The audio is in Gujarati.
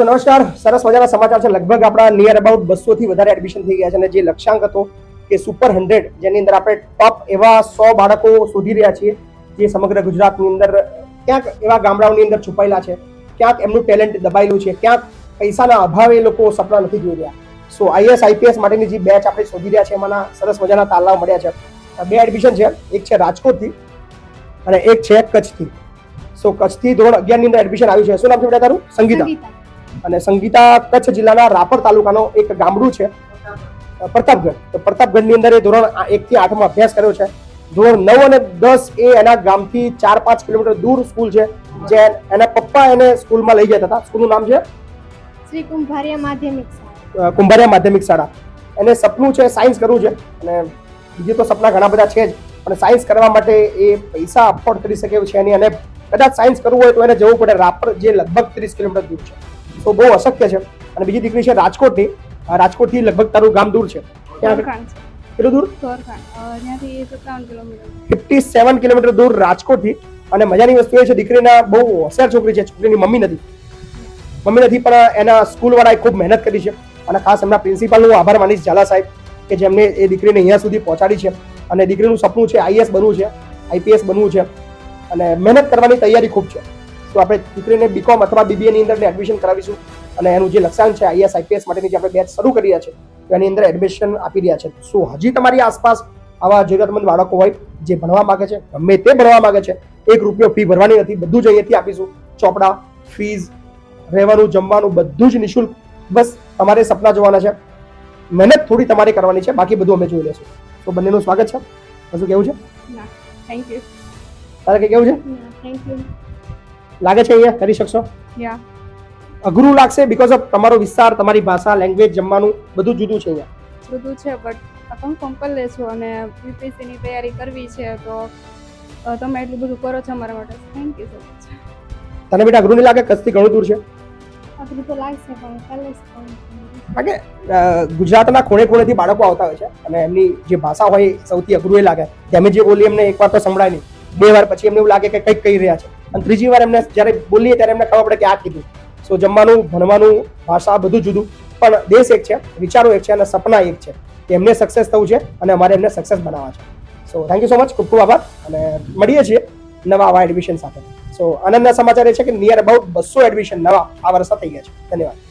તો નમસ્કાર, સરસ મજાના સમાચાર છે. લગભગ આપણા નિયર અબાઉટ બસો થી વધારે એડમિશન થઈ ગયા છે અને જે લક્ષ્યાંક હતો કે સુપર હંડ્રેડ જેની અંદર આપણે ટોપ એવા સો બાળકો શોધી રહ્યા છીએ, જે સમગ્ર ગુજરાતની અંદર ક્યાંક એવા ગામડાઓની અંદર છુપાયેલા છે, ક્યાંક એમનું ટેલેન્ટ દબાયેલું છે, ક્યાંક પૈસાના અભાવે એ લોકો સપના નથી જોઈ રહ્યા. સો આઈએસ આઈપીએસ માટેની જે બેચ આપણે શોધી રહ્યા છે એમાંના સરસ મજાના તાલાવ મળ્યા છે. બે એડમિશન છે. એક છે રાજકોટથી અને એક છે કચ્છથી. સો કચ્છથી ધોરણ અગિયારની અંદર એડમિશન આવ્યું છે. શું નામ છે તારું? સંગીતા. અને સંગીતા કચ્છ જિલ્લાના રાપર તાલુકાનો એક ગામડું છે. પ્રતાપગઢ. તો પ્રતાપગઢની અંદર એ ધોરણ આ- એકથી આઠમાં અભ્યાસ કર્યો છે. ધોરણ નવ અને દસ એ એના ગામથી ચાર પાંચ કિલોમીટર દૂર સ્કૂલ છે જે એના પપ્પા એને સ્કૂલમાં લઈ જતા હતા. સ્કૂલનું નામ છે? શ્રી કુંભારિયા માધ્યમિક શાળા. કુંભારિયા માધ્યમિક શાળા. એને સપનું છે સાયન્સ કરવું છે. અને બીજું તો સપના ઘણા બધા છે જ. પણ સાયન્સ કરવા માટે એ પૈસા અફોર્ડ કરી શકે એવું છે એની અને કદાચ સાયન્સ કરવું હોય તો એને જવું પડે. રાપર જે લગભગ ત્રીસ કિલોમીટર દૂર છે. તો બહુ અશક્ય છે. અને બીજી દીકરી છે રાજકોટની. રાજકોટથી લગભગ તારું ગામ દૂર છે. કેટલું દૂર? ફિફ્ટી સેવન કિલોમીટર દૂર રાજકોટથી. અને મજાની વસ્તુ એ છે દીકરીના બહુ હોશિયાર છોકરી છે. છોકરીની મમ્મી નથી. મમ્મી નથી પણ એના સ્કૂલવાળાએ ખૂબ મહેનત કરી છે. અને ખાસ એમના પ્રિન્સિપાલનો આભાર માનીશ ઝાલા સાહેબ કે જેમને એ દીકરીને અહીંયા સુધી પહોંચાડી છે. અને દીકરીનું સપનું છે આઈએસ બનવું છે. આઈપીએસ બનવું છે. અને મહેનત કરવાની તૈયારી ખૂબ છે. તો આપણે દીકરીને બીકોમ અથવા બીબીએ ની અંદર એડમિશન કરાવીશું. અને એનું જે લક્ષ્યાંક છે આઈએસ આઈપીએસ માટેની જે આપણે બેચ શરૂ કરી રહ્યા છે તો એની અંદર એડમિશન આપી રહ્યા છે. શું હજી તમારી આસપાસ આવા જરૂરિયાતમંદ બાળકો હોય જે ભણવા માંગે છે ગમે તે ભણવા માંગે છે એક રૂપિયો ફી ભરવાની નથી બધું જ અહીંયાથી આપીશું. ચોપડા ફીઝ રહેવાનું જમવાનું બધું જ નિઃશુલ્ક. બસ તમારે સપના જોવાના છે. મહેનત થોડી તમારે કરવાની છે બાકી બધું અમે જોઈ લેશું તો બંનેનું સ્વાગત છે. હજુ કેવું છે? થેન્ક યુ તારે કે કેવું છે? થેન્ક યુ લાગે છે અહીંયા? કરી શકશો? અઘરું લાગશે બીકોઝ ઓફ તમારો વિસ્તાર તમારી ભાષા લેંગ્વેજ જમવાનું બધું જુદું છે અહીંયા. બધું છે બટ કન્ફર્મ કરી લેશું અને યુપીએસસી ની તૈયારી કરવી છે તો તમે એટલું બધું કરો છો અમારા માટે. થેન્ક યુ સો મચ તને બેટા અઘરું નહીં લાગે? કચ્છથી ઘણું દૂર છે. અઘરું તો લાગશે પણ જ કારણ કે ગુજરાતના ખૂણે ખૂણેથી બાળકો આવતા હોય છે અને એમની જે ભાષા હોય સૌથી અઘરું એ લાગે. અમે જે બોલી એમને એકવાર તો સંભળાય નહીં. બે વાર પછી એમને એવું લાગે કે કંઈક કહી રહ્યા છે. અને ત્રીજી વાર એમને જ્યારે બોલીએ ત્યારે એમને ખબર પડે કે આ કીધું. સો જમવાનું, ભણવાનું, ભાષા બધું જુદું. પણ દેશ એક છે, વિચારો એક છે અને સપના એક છે કે એમને સક્સેસ થવું છે અને અમારે એમને સક્સેસ બનાવવા છે. So thank you so much ખૂબ ખૂબ આભાર. અને મળીએ છીએ નવા આવા એડમિશન સાથે. સો આનંદના સમાચાર એ છે કે નિયર અબાઉટ બસો એડમિશન નવા આ વર્ષે થઈ ગયા છે. ધન્યવાદ.